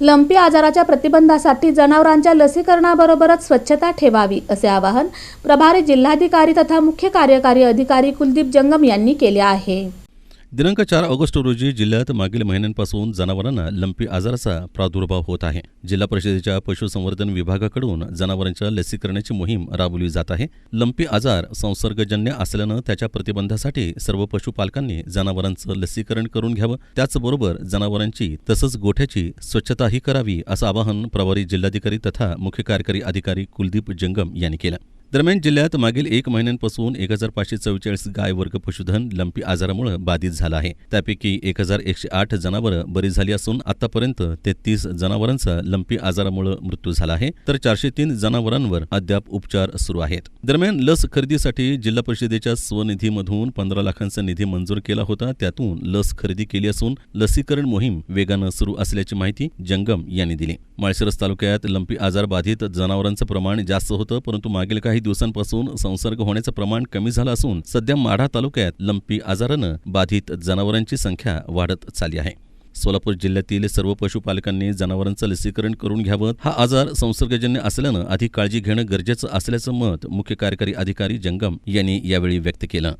Lumpy आजाराच्या प्रतिबंधासाठी जनावरांच्या लसीकरणाबरोबरच स्वच्छता ठेवावी असे आवाहन प्रभारी जिल्हाधिकारी तथा मुख्य कार्यकारी अधिकारी कुलदीप जंगम यांनी केले आहे. दिनांक चार ऑगस्ट रोजी जिल्ह्यात मागील महिन्यांपासून जनावरांना लंपी आजाराचा प्रादुर्भाव होत आहे. जिल्हा परिषदेच्या पशुसंवर्धन विभागाकडून जनावरांच्या लसीकरणाची मोहीम राबवली जात आहे. लंपी आजार संसर्गजन्य असल्यानं त्याच्या प्रतिबंधासाठी सर्व पशुपालकांनी जनावरांचं लसीकरण करून घ्यावं. त्याचबरोबर जनावरांची तसंच गोठ्याची स्वच्छताही करावी असं आवाहन प्रभारी जिल्हाधिकारी तथा मुख्य कार्यकारी अधिकारी कुलदीप जंगम यांनी केलं. दरम्यान जिल्ह्यात मागील एक महिन्यांपासून एक हजार पाचशे चव्वेचाळीस गाय वर्ग पशुधन लंपी आजारामुळे बाधित झालं आहे. त्यापैकी एक हजार एकशे आठ जनावरं बरी झाली असून आतापर्यंत तेहतीस जनावरांचा लंपी आजारामुळे मृत्यू झाला आहे. तर चारशे तीन जनावरांवर अद्याप उपचार सुरू आहेत. दरम्यान लस खरेदीसाठी जिल्हा परिषदेच्या स्वनिधीमधून पंधरा लाखांचा निधी मंजूर केला होता. त्यातून लस खरेदी केली असून लसीकरण मोहीम वेगानं सुरू असल्याची माहिती जंगम यांनी दिली. माळशिरस तालुक्यात लंपी आजार बाधित जनावरांचं प्रमाण जास्त होतं परंतु मागील काही दिवसांपासून संसर्ग होण्याचं प्रमाण कमी झालं असून सध्या माढा तालुक्यात लंपी आजारानं बाधित जनावरांची संख्या वाढत चालली आहे. सोलापूर जिल्ह्यातील सर्व पशुपालकांनी जनावरांचं लसीकरण करून घ्यावं. हा आजार संसर्गजन्य असल्यानं अधिक काळजी घेणं गरजेचं असल्याचं मत मुख्य कार्यकारी अधिकारी जंगम यांनी यावेळी व्यक्त केलं.